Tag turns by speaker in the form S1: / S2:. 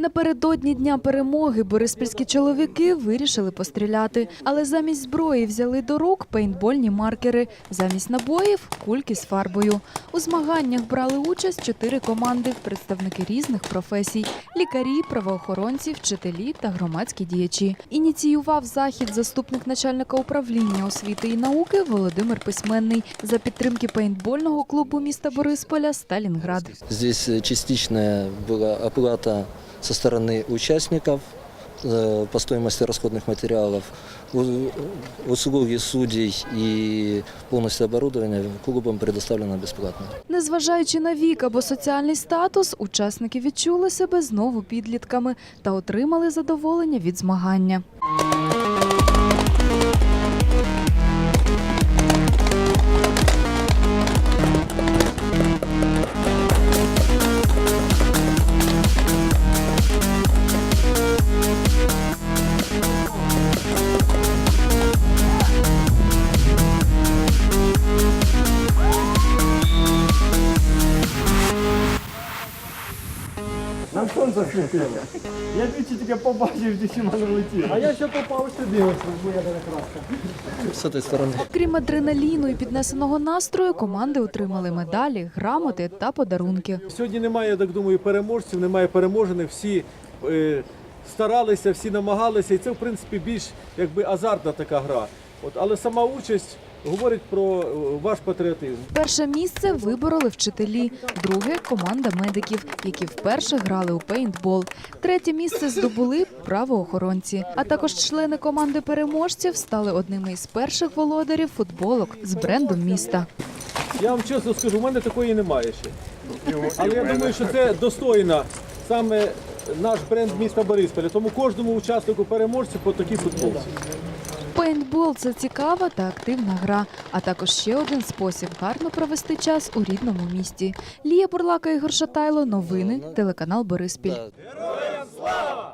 S1: Напередодні дня перемоги бориспільські чоловіки вирішили постріляти, але замість зброї взяли до рук пейнтбольні маркери, замість набоїв кульки з фарбою. У змаганнях брали участь чотири команди, представники різних професій: лікарі, правоохоронці, вчителі та громадські діячі. Ініціював захід заступник начальника управління освіти і науки Володимир Письменний за підтримки пейнтбольного клубу міста Борисполя Сталінград.
S2: Здесь э, частичная была оплата со стороны участников э, по стоимости расходных материалов, У- услуги судей и полностью оборудование клубом предоставлено бесплатно.
S1: Незважаючи на вік або соціальний статус, учасники відчули себе знову підлітками та отримали задоволення від змагання.
S3: Нам сонце світило. Я двічі тільки побачив, дівчина не летіла. А я ще попав сюди, ось моя краска.
S2: С этой стороны.
S1: Крім адреналіну і піднесеного настрою, команди отримали медалі, грамоти та подарунки.
S3: Сьогодні немає, я так думаю, переможців, немає переможених. Всі е, старалися, всі намагалися. І це, в принципі, більш якби азартна така гра. От, але сама участь говорить про е, ваш патріотизм.
S1: Перше місце вибороли вчителі, друге команда медиків, які вперше грали у пейнтбол. Третє місце здобули правоохоронці. А також члени команди переможців стали одними із перших володарів футболок з брендом міста.
S3: Я вам чесно скажу, у мене такої немає ще. Але я думаю, що це достойно саме наш бренд міста Борисполя. Тому кожному учаснику переможцю по такій футболці.
S1: Пейнтбол це цікава та активна гра, а також ще один спосіб гарно провести час у рідному місті. Лія Бурлака Ігор Шатайло. Новини. Телеканал Бориспіль.